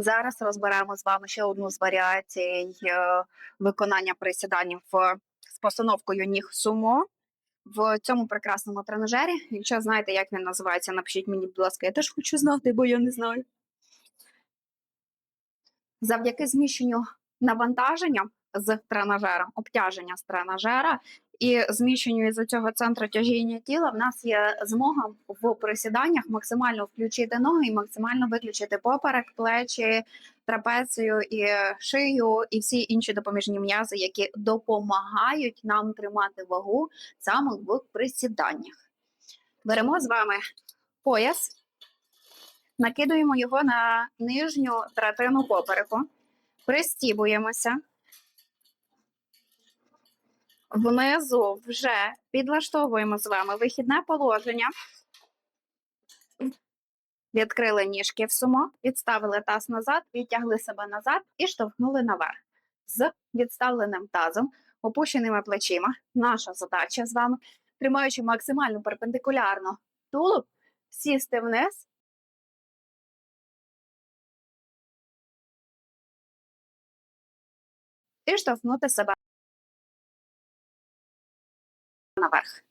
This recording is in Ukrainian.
Зараз розберемо з вами ще одну з варіацій е, виконання присідань в з постановкою ніг сумо в цьому прекрасному тренажері. Якщо знаєте, як він називається, напишіть мені, будь ласка, я теж хочу знати, бо я не знаю. Завдяки зміщенню навантаження з тренажера, обтяження з тренажера і зміщенню із цього центру тяжіння тіла, в нас є змога в присіданнях максимально включити ноги і максимально виключити поперек, плечі, трапецію і шию, і всі інші допоміжні м'язи, які допомагають нам тримати вагу саме в присіданнях. Беремо з вами пояс, накидуємо його на нижню третину попереку, пристібуємося. Внизу вже підлаштовуємо з вами вихідне положення. Відкрили ніжки в сумо, відставили таз назад, відтягли себе назад і штовхнули наверх. З відставленим тазом, опущеними плечима. Наша задача з вами, тримаючи максимально перпендикулярно тулуб, сісти вниз. І штовхнути себе наверх.